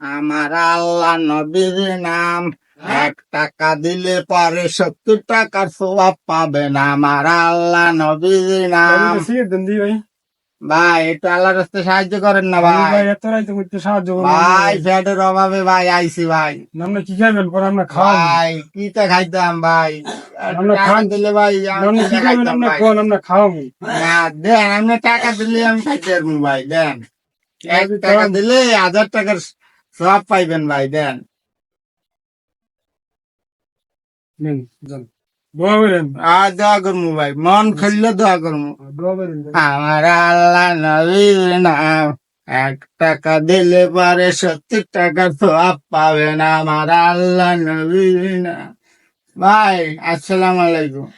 আমার আল্লাহ নবীর নাম। এক টাকা দিলে পরে সত্তর টাকার সোয়াব পাবেন আমার আল্লাহ নবীর নাম। ভাই। একটু আল্লাহ রাস্তায় সাহায্য করেন না ভাই। এত রাইতে করতে সাহায্য করুন। ভাই ফ্যাটের অভাবে ভাই আইছি ভাই। আমরা কি পরে আমরা ভাই কি তা খাইতাম ভাই? আমরা খান দিলে ভাই আমি আমরা কি খাইবেন? আমরা কোন আমরা খাওয়াবো। না দেন আপনি টাকা দিলে আমি খাইতে ভাই দেন। এক টাকা দিলে হাজার টাকার সব পাইবেন ভাই দেন। আর দোয়া করব ভাই মন খুললে দোয়া করব দোয়া আমার আল্লাহ নবীর নাম এক টাকা দিলে পরে সত্তর টাকা সব পাবেন। আমার আল্লাহ নবীর নাম। ভাই আসসালাম আলাইকুম।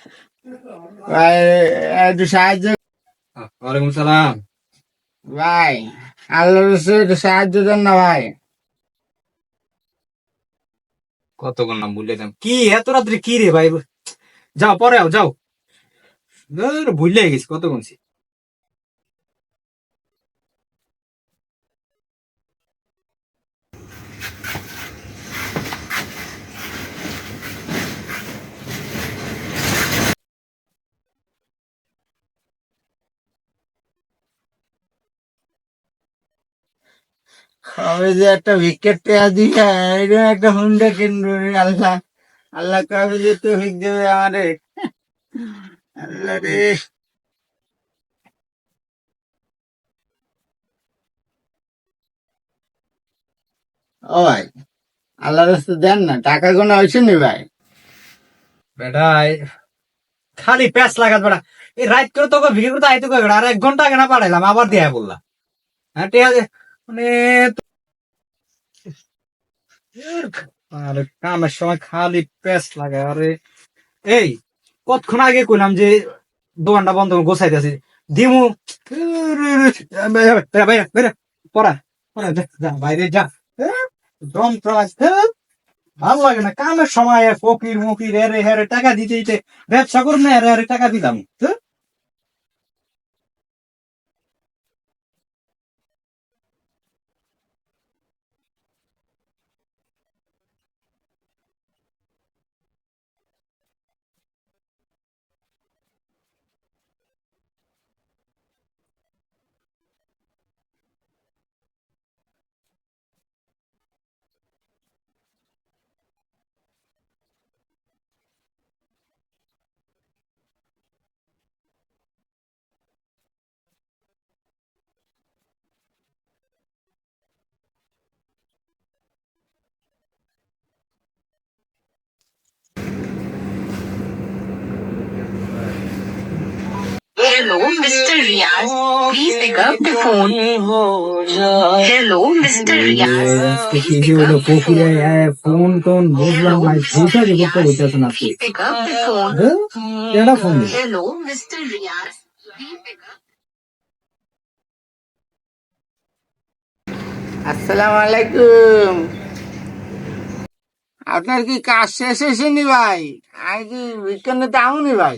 ভাই একটু সাহায্য ওয়ালাইকুম সালাম। ভাই আল্লাহ একটু সাহায্য দেন না ভাই। কতক্ষণ নাম ভুলে যাম কি, এত রাত্রে কি রে ভাই? যাও, পরে যাও। ভুলে গেছি, কত সে। কবে যে একটা উইকেট টেয়া দিয়ে এরকম একটা হুন্ডা রে আল্লাহ আল্লাহ কবে যে তো হিক দেবে আমারে। আল্লাহ রে। ও ভাই আল্লাহ রাস্তা দেন না, টাকা কোনো হয়েছে নি ভাই? বেটাই খালি প্যাস লাগাত বেটা। এই রাত করে তোকে ভিড় করতে আইতে বেটা আর এক ঘণ্টা আগে না পাঠাইলাম, আবার দেয়া বললাম। হ্যাঁ ঠিক আছে মানে তো- আরে কামের সময় খালি প্যাস লাগে। আরে এই কতক্ষণ আগে কইলাম যে দোকানটা বন্ধ গোছাইতে আছি। দিমু পড়া পড়া যা, বাইরে যা। দম প্রবাস ভালো লাগে না কামের সময় ফকির মুকির এরে হেরে টাকা দিতে দিতে ব্যবসা করুন না এরে টাকা দিলাম। ধ্যাৎ। Hello, Mr. Riaz. Please pick up the phone. Hello, Mr. Riaz. Phone tone বুঝলাম না সেটা যে করতে বলতেছ না Please pick up the phone. এটা phone Hello, Mr. Riaz. Please pick up. আসসালামু আলাইকুম আপনার কি কাজ শেষ হয়েছেনি ভাই আমি কি বিজ্ঞানে যাবনি ভাই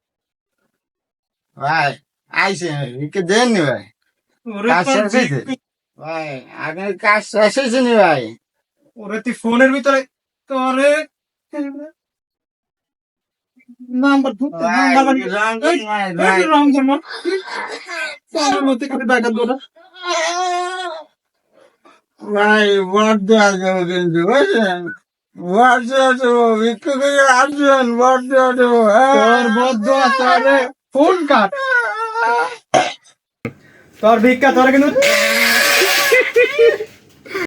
ভাই আইসে ভাই। ওরে কাজ শেষ হয়েছে? ভাই আপনার কাজ শেষ হয়েছেনি ভাই? ওরে তুই ফোনের ভিতরে তোরে নাম্বার ভাই, নাম্বার এই, ভাই, ভাই। রং জমা ভাই বড্ড কিন্তু বুঝলেন বড্ড আসব বিক্রি করে আসবেন বড্ড আসব তোর ফোন কাট। তোর ভিক্ষা তোর কিন্তু